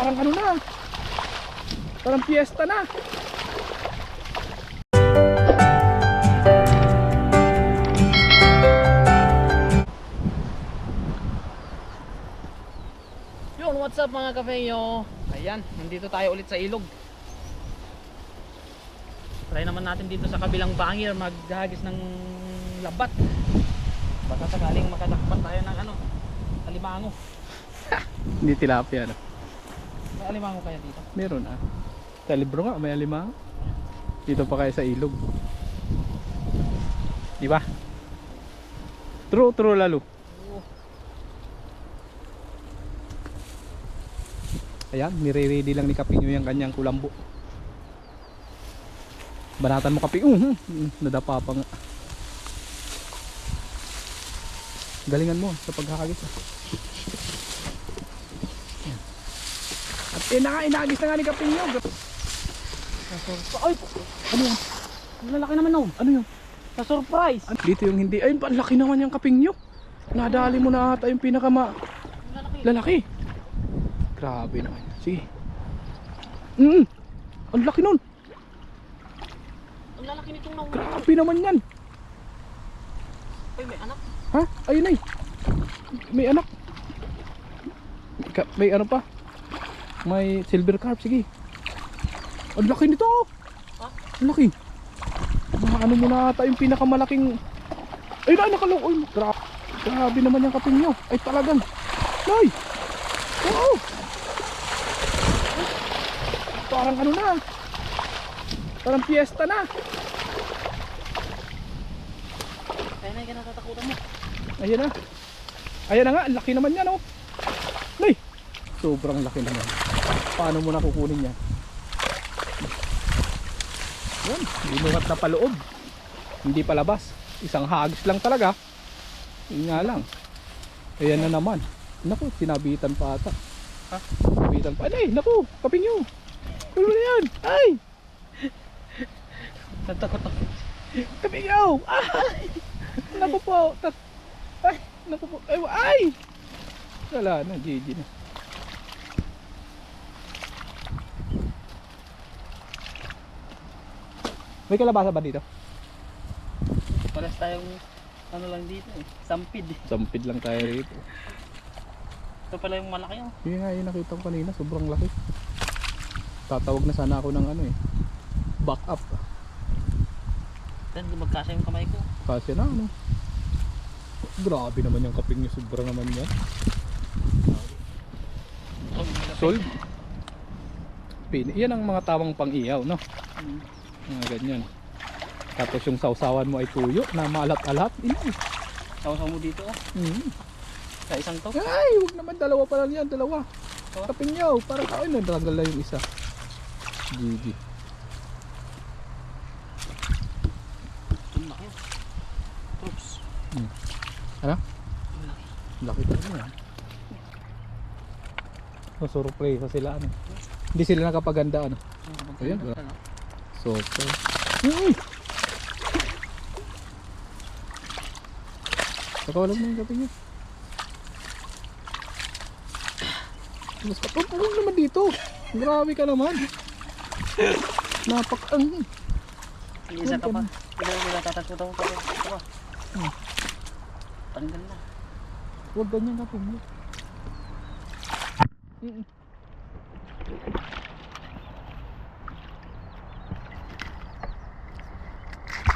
Parang ano na. Parang fiesta na. Yun, what's up mga kafeyo? Ayan, nandito tayo ulit sa ilog. Try naman natin dito sa kabilang bangir maghagis ng labat. Baka sakaling makadakpan tayo ng ano, alimango. Hindi tilapia no. Alimango kaya dito? Meron ah. Sa libro nga, may alimango. Dito pa kayo sa ilog. Di ba? True, true lalo. Ayan, nire-ready lang ni Kapinyo yung kanyang kulambo. Banatan mo Kapinyo. Uh, nadapa pa nga. Galingan mo sa pagkakagis. ah. Ayan. At eh, naka, inagis na nga ni Kapinyo. Ay! Ano yan? Ang lalaki naman no. Ano yun? Sa surprise! Dito yung hindi. Ay, ang laki naman yung Kapinyo. Nadali mo na ata yung pinakama lalaki. lalaki. Grabe naman. Sige. Mm, ang laki nun. Ang lalaki nitong nahuli. Grabe naman yan. Ay, may anak. Ha? Ayun ay. May anak. May ano pa? May silver carp. Sige. Ang laki nito. Ha? Ang laki. Mga ano mo na ata yung pinakamalaking... Ay, ay, nakalong. Ay, gra- grabe naman yung kaping nyo. Ay, talagang. Ay! Oo! Parang ano na. Parang fiesta na. Kaya na yung kinatatakutan mo. Ayan na. Ayan na nga, ang laki naman yan oh. Ay, sobrang laki naman. Paano mo na kukunin yan? Yan, binuhat na paloob. Hindi palabas. Isang hagis lang talaga. Yun nga lang. Ayan na naman. Naku, sinabitan pa ata. Ha? Sinabitan pa. Ay, naku, kaping nyo. Ano na yan? Ay, Natakot ako. kaping nyo. Ay, naku po. Ay, naku po. Ay, ay. Wala na, GG na. May kalabasa ba dito? Pares tayong ano lang dito eh. Sampid. Sampid lang tayo rito. Ito pala yung malaki oh. Yun nga yung nakita ko kanina, sobrang laki. Tatawag na sana ako ng ano eh. Back up. Then magkasya yung kamay ko. Kasi na ano. Grabe naman yung kaping niya, sobra naman yan. Solve. Pin, yan ang mga tamang pang-iyaw, no? Mm. Mga ganyan. Tapos yung sausawan mo ay tuyo na maalat-alat. Inay. Sawasaw mo dito oh. Mm. Sa isang to. Ay, huwag naman dalawa pa lang yan, dalawa. Oh. Kaping niyo, para ka, ay, natanggal na yung isa. GG. Oh. Oops. Ano? Ang laki. Talaga yan. Nasurprise sila ano. Hindi sila nakapaganda ano. Ayan, So, Uy! Nakawalan mo yung gabi niya. Mas kapapulong naman dito. Grabe ka naman. Napak ang Yung isa ka pa. Hindi ko pa. Hmm. Tanggal na. Huwag ganyan ka mo. Mm.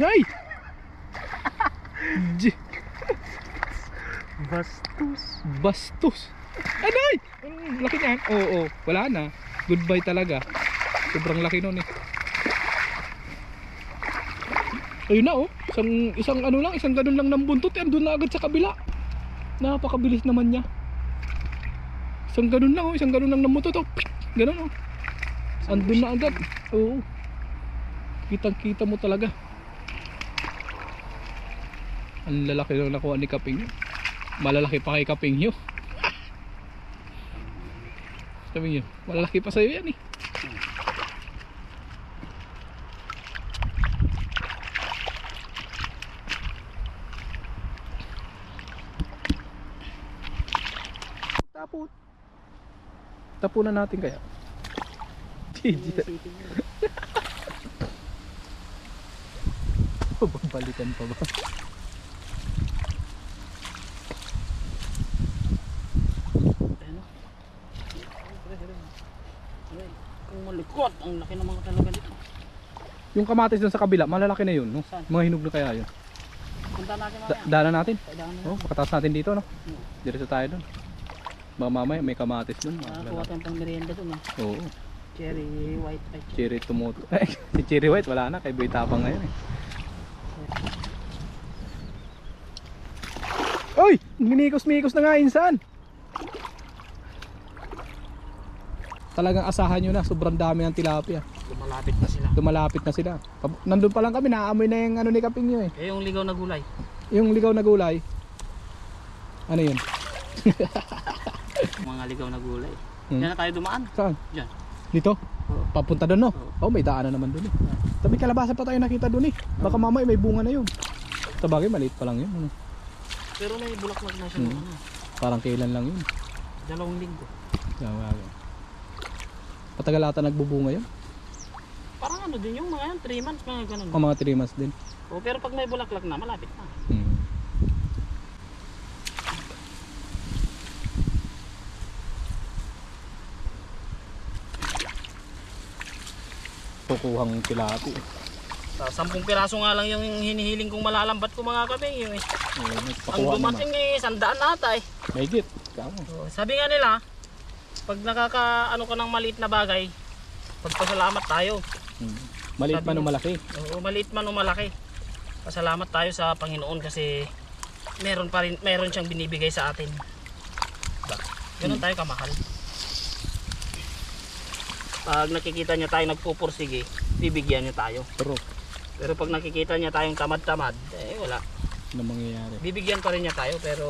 Ay! Bastos. Bastos. Aday! Ang laki niyan. Oo, oo. Wala na. Goodbye talaga. Sobrang laki nun eh. Ayun na oh. Isang, isang ano lang, isang ganun lang ng buntot. Eh, andun na agad sa kabila. Napakabilis naman niya. Isang ganun lang oh. Isang ganun lang ng buntot oh. Ganun oh. Andun na agad. Oo. Kitang kita mo talaga. Ang lalaki lang nakuha ni Kaping. Malalaki pa kay Kaping yun. Sabi niyo, malalaki pa sa'yo yan eh. Tapos, Tapunan natin kaya. GG. Babalikan pa ba? Ano? Ay, Kung malikot, ang laki ng mga talaga dito. Yung kamatis dun sa kabila, malalaki na yun, no? Saan? Mga hinog na kaya yun. Punta natin Da mamaya. daanan natin. Oh, pakataas natin dito, no? Hmm. Diretso tayo dun. Baka mamaya may kamatis dun. mga Nakakuha lalaki. tayong pang merienda dun eh. Oo. Cherry white ay Cherry tomato. Eh, si Cherry White, wala na. Kay Boy Tapang ngayon eh. Uy! Minikos-mikos na nga insan. Talagang asahan nyo na. Sobrang dami ng tilapia. Lumalapit na sila. Lumalapit na sila. Nandun pa lang kami. Naamoy na yung ano ni Kaping nyo eh. Eh yung ligaw na gulay. Yung ligaw na gulay. Ano yun? Mga ligaw na gulay. Hmm. Yan na tayo dumaan. Saan? Diyan. Dito? Oo. Papunta doon no? Oo. Oh, may daanan naman doon eh. Tabi kalabasa pa tayo nakita doon eh. Baka mamaya may bunga na yun. Sabagay maliit pa lang yun. Ano? Pero may bulaklak na siya. Hmm. Ano, Parang kailan lang yun. dalawang linggo. Sabagay. Patagal ata nagbubunga yun. Parang ano din yung mga yan, 3 months, mga ganun. O mga 3 months din. O, pero pag may bulaklak na, malapit na. Hmm. Kukuhang tilapia. Sa 10 piraso nga lang yung hinihiling kong malalambat ko mga kabing yun eh. Oo, Ang nagpakuha naman. dumating eh, sandaan nata eh. Mahigit. Kamo. So, sabi nga nila, pag nakaka ano ka ng maliit na bagay, pagpasalamat tayo. Hmm. Maliit man o malaki. O maliit man o malaki. Pasalamat tayo sa Panginoon kasi meron pa rin meron siyang binibigay sa atin. Diba? Ganun tayo kamahal. Pag nakikita niya tayo nagpupursige, bibigyan niya tayo. Pero, Pero pag nakikita niya tayong tamad-tamad, eh wala. ano mangyayari? Bibigyan pa rin niya tayo pero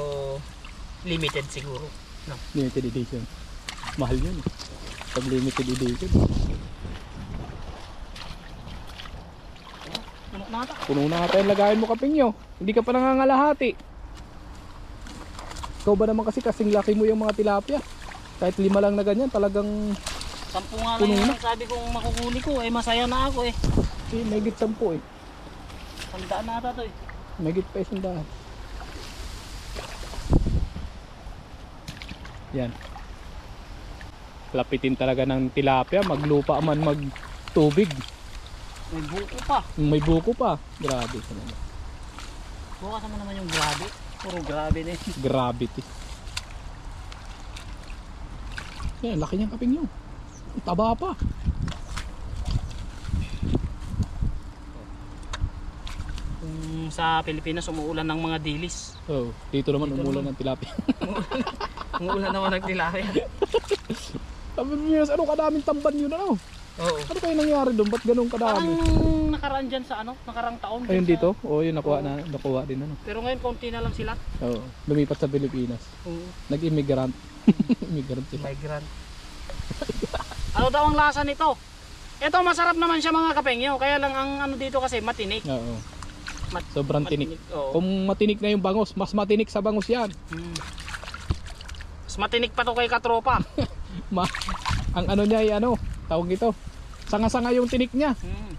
limited siguro. No. Limited edition. Mahal yun. Pag limited edition. Ano na ata? Puno na nga tayo lagayin mo kaping nyo. Hindi ka pa nangangalahati. Ikaw ba naman kasi kasing laki mo yung mga tilapia? Kahit lima lang na ganyan, talagang Sampu nga Puno lang na. yung sabi kong makuhuli ko, eh masaya na ako eh. eh, may git sampu eh. Tandaan na ata to eh. May git pa isang daan. Yan. Lapitin talaga ng tilapia, maglupa man magtubig. May buko pa. May buko pa. Grabe sa naman. Bukas naman naman yung grabe. Puro grabe na eh. Gravity. Yan, laki niyang kaping. Ang Taba pa. Kung sa Pilipinas umuulan ng mga dilis. Oh, dito naman Dito umulan naman. ng tilapia. Umuulan naman ng tilapia. Sabi niyo, ano kadaming tamban yun ano? Oo. Ano kayo nangyari doon? Ba't ganun Parang kadami? nakaraan dyan sa ano, nakarang taon. Ayun sa- dito? Oo, yun nakuha Oo. na, nakuha din ano. Pero ngayon konti na lang sila. Oo, lumipat sa Pilipinas. Oo. Nag-immigrant. Immigrant sila. Migrant. ano daw ang lasa nito? Ito masarap naman siya mga kapengyo. Kaya lang ang ano dito kasi matinik. Oo. Mat- Sobrang tinik. Oo. Kung matinik na yung bangos, mas matinik sa bangos yan. Hmm. Mas matinik pa to kay katropa. Ma ang ano niya ay ano, tawag ito. Sanga-sanga yung tinik niya. Hmm.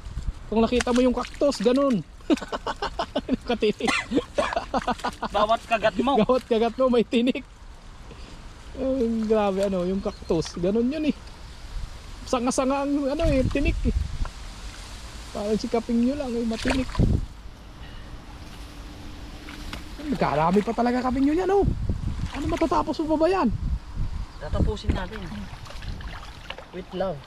Kung nakita mo yung cactus, ganun. Katinik. Bawat kagat mo. Gawat kagat mo, may tinik. Eh, grabe ano, yung cactus. Ganun yun eh. Sanga-sanga ang ano eh, tinik eh. Parang si kaping nyo lang eh, matinik. Nagkarami pa talaga kaping nyo yan oh. Ano matatapos mo pa ba yan? Tatapusin natin. With love.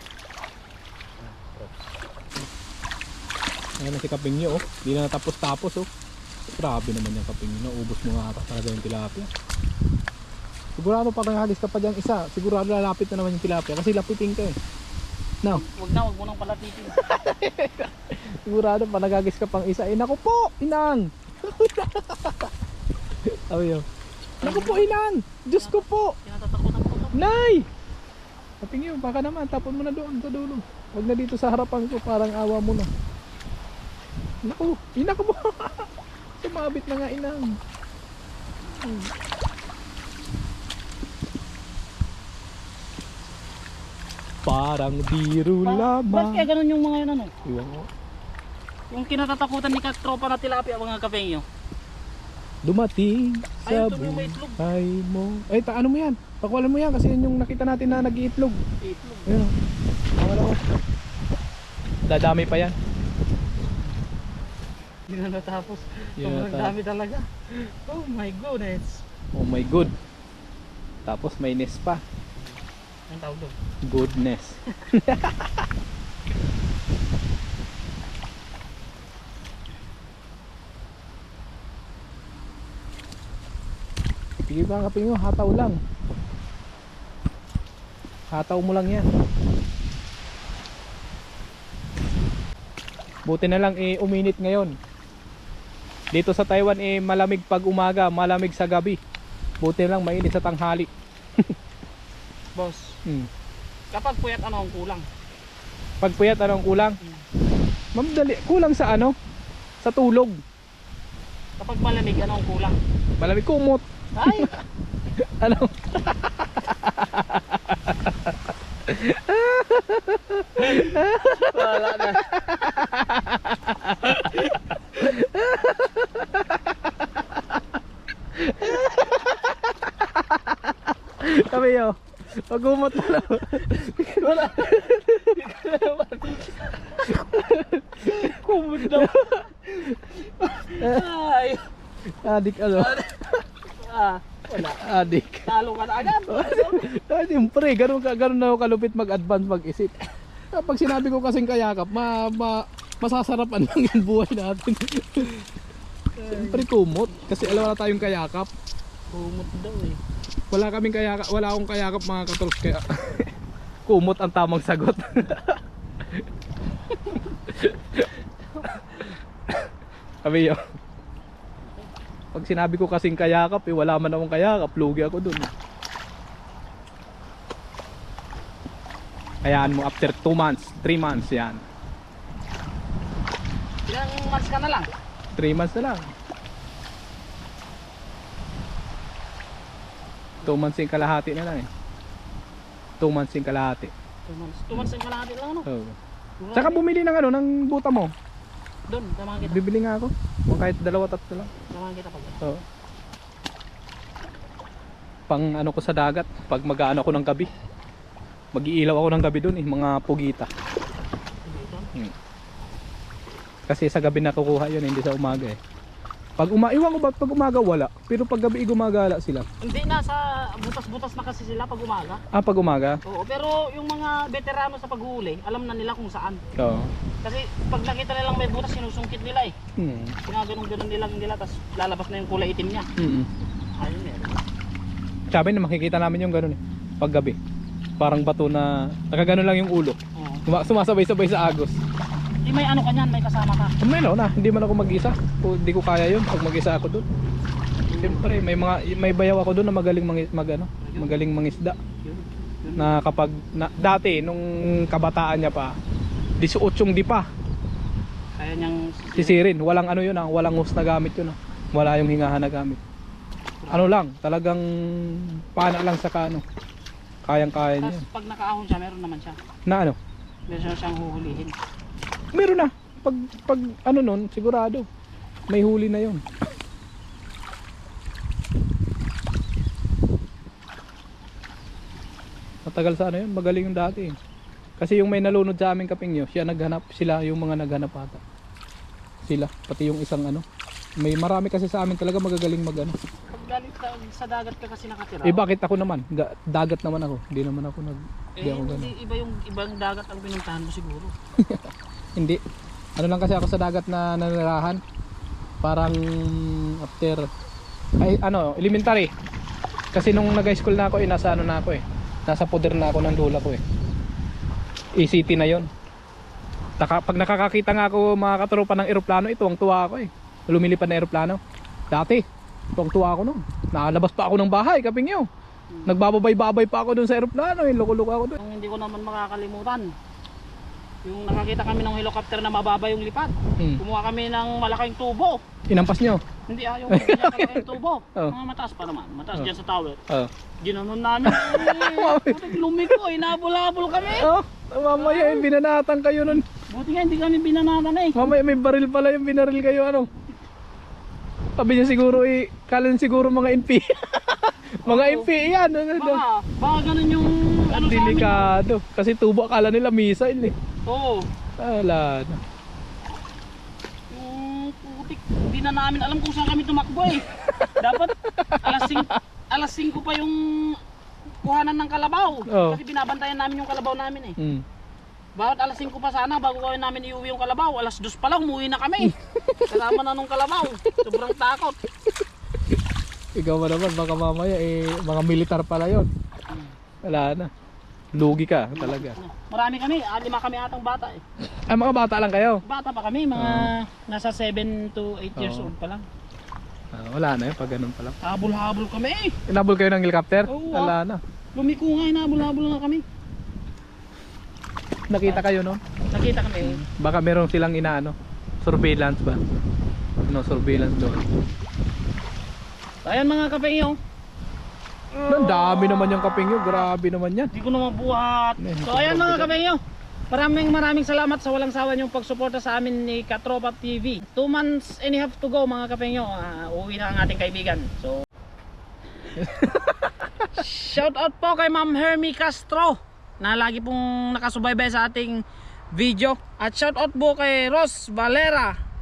Ayan si kaping nyo oh. Hindi na natapos-tapos oh. Grabe naman yung kaping nyo. Naubos mo nga talaga yung tilapia. Sigurado pag nangagis ka pa dyan isa, sigurado lalapit na naman yung tilapia kasi lapitin ka eh. No, Wag na, wag mo nang palatitin. sigurado pa nagagis ka pang isa. Eh naku po, inang! Sabi yun. Naku po, inang! Diyos ko po! Tinatatakutan ko to. Nay! Kaping yun, baka naman, tapon mo na doon sa dulo. Huwag na dito sa harapan ko, parang awa mo na. Naku, inang mo! Sumabit na nga inang. Hmm. Parang biro Ba- Ba't kaya lamang. ganun yung mga yun ano? Iwan ko. Yung kinatatakutan ni katropa na tilapia mga kapengyo. Dumating sa Ayun, tuloy may itlog. buhay mo. Ay, ta ano mo yan? Pakuwalan mo yan kasi yun yung nakita natin na nag-iitlog. Itlog. Ayun. Dadami pa yan. Hindi na natapos. Sobrang dami talaga. Oh my goodness. Oh my good. Tapos may nest pa. Ang tawag doon. Goodness. Sige ba kaping mo, hataw lang. Hataw mo lang yan. Buti na lang eh, uminit ngayon. Dito sa Taiwan eh, malamig pag umaga, malamig sa gabi. Buti lang mainit sa tanghali. Boss, Hmm. kapag puyat ano ang kulang? Pag puyat, anong kulang? Ma'am, dali. Kulang sa ano? Sa tulog. Kapag malamig ano ang kulang? Malamig kumot. Ay! Ano? Wala na. Sabi yo. Pag kumot na lang. Wala. Kumod daw. Ay. Adik ano? Ah, wala. Adik. Talo ka na agad. Ah, siyempre, ganun, ka, ganun na kalupit mag-advance mag-isip. Kapag sinabi ko kasing kayakap, ma, ma, masasarapan lang yung buhay natin. siyempre kumot. Kasi alam na tayong kayakap. Kumot daw eh. Wala kaming kayakap, wala akong kayakap mga katrols kaya kumot ang tamang sagot. Sabi yun. Pag sinabi ko kasing kayakap, eh, wala man akong kayakap, lugi ako dun. Ayan mo, after 2 months, 3 months, yan. Ilang months ka na lang? 3 months na lang. 2 months yung kalahati na lang eh. 2 months yung kalahati. 2 months. 2 months ang kalahati lang ano? Oo. Tsaka bumili ng ano, ng buta mo. Doon, samahan kita. Bibili nga ako. Kung kahit dalawa tatlo lang. Samahan kita pag. Oo. Pang ano ko sa dagat, pag mag-ano ako ng gabi. Mag-iilaw ako ng gabi doon eh, mga pugita. Hmm. Kasi sa gabi nakukuha yun, hindi sa umaga eh. Pag uma iwan ko ba pag umaga wala, pero pag gabi gumagala sila. Hindi na sa butas-butas na kasi sila pag umaga. Ah, pag umaga? Oo, pero yung mga veterano sa paghuli, alam na nila kung saan. Oo. Kasi pag nakita nilang may butas, sinusungkit nila eh. Hmm. Ginaganon-ganon nila nila, tapos lalabas na yung kulay itim niya. Mm. Ayun meron. Sabi na makikita namin yung gano'n eh, pag gabi. Parang bato na nakaganon lang yung ulo. Oo. Suma- Sumasabay-sabay sa agos. Di may ano ka niyan, may kasama ka. May no na, hindi man ako mag-isa. Hindi ko kaya yun pag mag-isa ako doon. Siyempre, may mga may bayaw ako doon na magaling mangi, mag ano, magaling mangisda. Na kapag na, dati nung kabataan niya pa, 18 di pa. Kaya niyang Sisirin, walang ano yun ah, walang hose na gamit yun ah. Wala yung hingahan na gamit. Ano lang, talagang pana lang sa kano. Kayang-kaya niya. Tapos pag nakaahon siya, meron naman siya. Na ano? Meron siya siyang huhulihin. Meron na. Pag pag ano nun, sigurado. May huli na yun. Matagal sa ano yun, magaling yung dati. Kasi yung may nalunod sa aming kapingyo, siya naghanap, sila yung mga naghanap ata. Sila, pati yung isang ano. May marami kasi sa amin talaga magagaling mag ano. Pag galing sa, sa dagat ka kasi nakatira. Eh bakit ako naman? Ga- dagat naman ako. Hindi naman ako nag... Hindi Eh, ako ganun. hindi iba yung ibang dagat ang pinuntahan mo siguro. Hindi. Ano lang kasi ako sa dagat na nanirahan. Parang after ay ano, elementary. Kasi nung nag-high school na ako, eh, nasa ano na ako eh. Nasa poder na ako ng lola ko eh. ECT na 'yon. Taka, pag nakakakita nga ako mga katropa ng eroplano, ito ang tuwa ako eh. Lumilipad na eroplano. Dati, ito ang tuwa ako noon. Nakalabas pa ako ng bahay, kaping yun. Nagbababay-babay pa ako doon sa eroplano eh. Loko-loko ako doon. Hindi ko naman makakalimutan. Yung nakakita kami ng helicopter na mababa yung lipat. Hmm. Kumuha kami ng malaking tubo. Inampas nyo. Hindi ah, yung malaking tubo. Oh. Mga mataas pa naman. Mataas Oh. dyan sa tower. Oh. Ginanon namin. Eh, putik, lumiko. Inabol-abol kami. Oh, mamaya yung binanatan kayo nun. Buti nga hindi kami binanatan eh. Mamaya may baril pala yung binaril kayo ano. Sabi niya siguro eh, kala siguro mga MP. mga MP yan. Ano, ano. Baka, baka ganun yung ano amin. Delikado. Kasi tubo akala nila missile eh. Oo. Wala na. Yung putik, hindi na namin alam kung saan kami tumakbo eh. Dapat alas 5, alas 5 pa yung kuhanan ng kalabaw. Oo. Kasi binabantayan namin yung kalabaw namin eh. Hmm. Bakit alas 5 pa sana bago kami namin iuwi yung kalabaw? Alas 2 pa lang, umuwi na kami. Kasama na nung kalabaw. Sobrang takot. Ikaw ba naman, baka mamaya eh, mga militar pala yon. Wala na. Lugi ka talaga. Marami kami, ah, lima kami atang bata eh. Ay, mga bata lang kayo. Bata pa kami, mga nasa 7 to 8 years Oo. old pa lang. Ah, wala na yun, pag ganun pa lang. Habol-habol kami eh. Inabol kayo ng helicopter? Oo, Wala na. Lumiko nga, hinabol-habol na kami. Nakita kayo no? Nakita kami eh. Baka meron silang inaano. Surveillance ba? No, surveillance doon. Ayan mga kapengyo. Ang dami naman yung kaping yun. Grabe naman yan. Hindi ko naman buhat. Eh, So ayan mga kapengyo. Maraming maraming salamat sa walang sawa niyong pagsuporta sa amin ni Katropa TV. Two months and a half to go mga kapengyo. Uh, uwi na ang ating kaibigan. So Shout out po kay Ma'am Hermie Castro na lagi pong nakasubaybay sa ating video. At shout out po kay Ros Valera.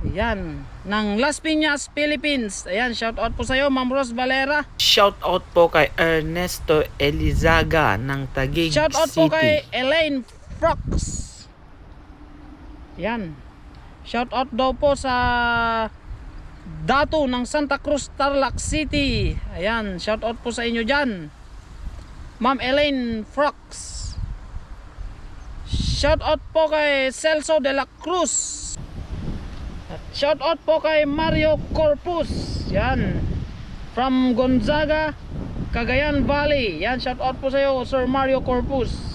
Ayan, ng Las Piñas, Philippines. Ayan, shout out po sa iyo, Ma'am Ros Valera. Shout out po kay Ernesto Elizaga ng Taguig Shout out City. po kay Elaine Frox. Yan. Shout out daw po sa Dato ng Santa Cruz Tarlac City. Ayan, shout out po sa inyo diyan. Ma'am Elaine Frox. Shout out po kay Celso de la Cruz. Shout out po kay Mario Corpus. Yan. From Gonzaga, Cagayan Valley. Yan, shout out po sa iyo, Sir Mario Corpus.